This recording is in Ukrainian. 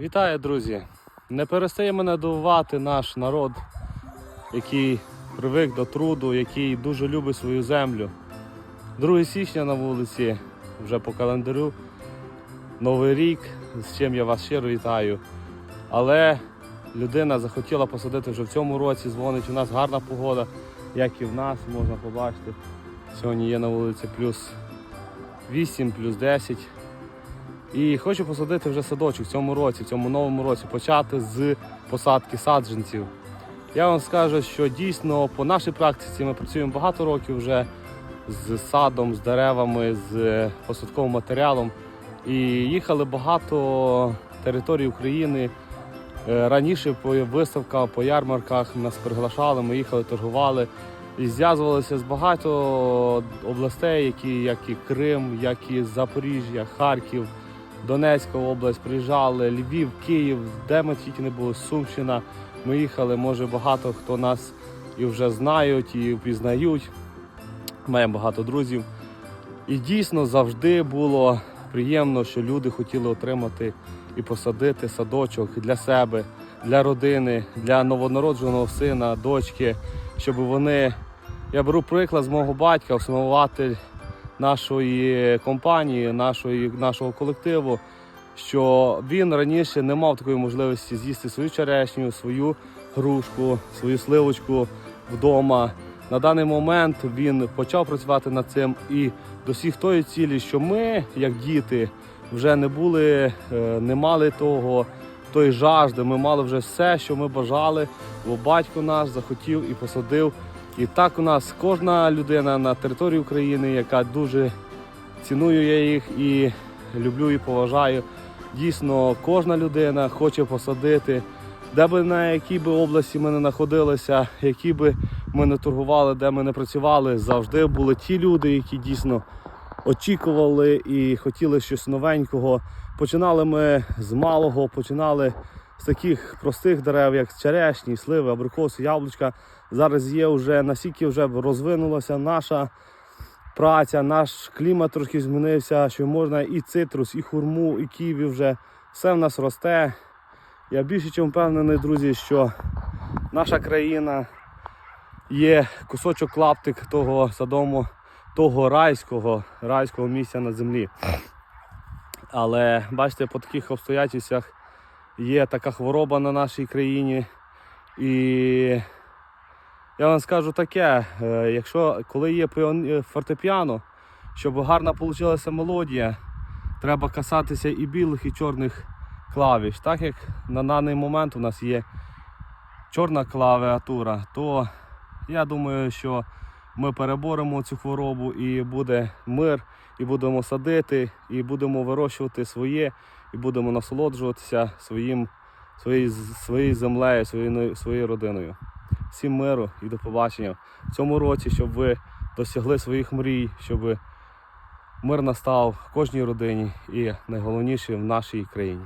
Вітаю, друзі! Не перестає мене дивувати наш народ, який привик до труду, який дуже любить свою землю. 2 січня на вулиці, вже по календарю, Новий рік, з чим я вас щиро вітаю. Але людина захотіла посадити вже в цьому році, дзвонить, у нас гарна погода, як і в нас, можна побачити. Сьогодні є на вулиці плюс 8, плюс 10. І хочу посадити вже садочок в цьому році, в цьому новому році, почати з посадки саджанців. Я вам скажу, що дійсно по нашій практиці ми працюємо багато років вже з садом, з деревами, з посадковим матеріалом. І їхали багато територій України. Е, Раніше по виставках, по ярмарках нас приглашали, ми їхали, торгували і зв'язувалися з багато областей, які, як і Крим, як і Запоріжжя, Харків. Донецька область, приїжджали, Львів, Київ, де ми тільки не були, Сумщина. Ми їхали, може багато хто нас і вже знають, і впізнають. Маємо багато друзів. І дійсно завжди було приємно, що люди хотіли отримати і посадити садочок для себе, для родини, для новонародженого сина, дочки, щоб вони. Я беру приклад з мого батька, основатель нашої компанії, нашої, нашого колективу, що він раніше не мав такої можливості з'їсти свою черешню, свою грушку, свою сливочку вдома. На даний момент він почав працювати над цим і досіг тої цілі, що ми, як діти, вже не були, е, не мали того, тої жажди. Ми мали вже все, що ми бажали, бо батько наш захотів і посадив і так у нас кожна людина на території України, яка дуже ціную я їх і люблю і поважаю. Дійсно, кожна людина хоче посадити, де би на якій би області ми не знаходилися, які би ми не торгували, де ми не працювали, завжди були ті люди, які дійсно очікували і хотіли щось новенького. Починали ми з малого, починали з таких простих дерев, як черешні, сливи, абрикоси, яблучка. Зараз є вже настільки вже розвинулася наша праця, наш клімат трошки змінився, що можна і цитрус, і хурму, і ківі вже все в нас росте. Я більше чим впевнений, друзі, що наша країна є кусочок клаптик того садому, того райського, райського місця на землі. Але бачите, по таких обстоятельствах є така хвороба на нашій країні. І я вам скажу таке, е, якщо коли є е, фортепіано, щоб гарна вийшла мелодія, треба касатися і білих, і чорних клавіш. Так як на даний момент у нас є чорна клавіатура, то я думаю, що ми переборемо цю хворобу і буде мир, і будемо садити, і будемо вирощувати своє, і будемо насолоджуватися своїм, своєю, своєю землею, своєю, своєю родиною. Всім миру і до побачення в цьому році, щоб ви досягли своїх мрій, щоб мир настав кожній родині і найголовніше в нашій країні.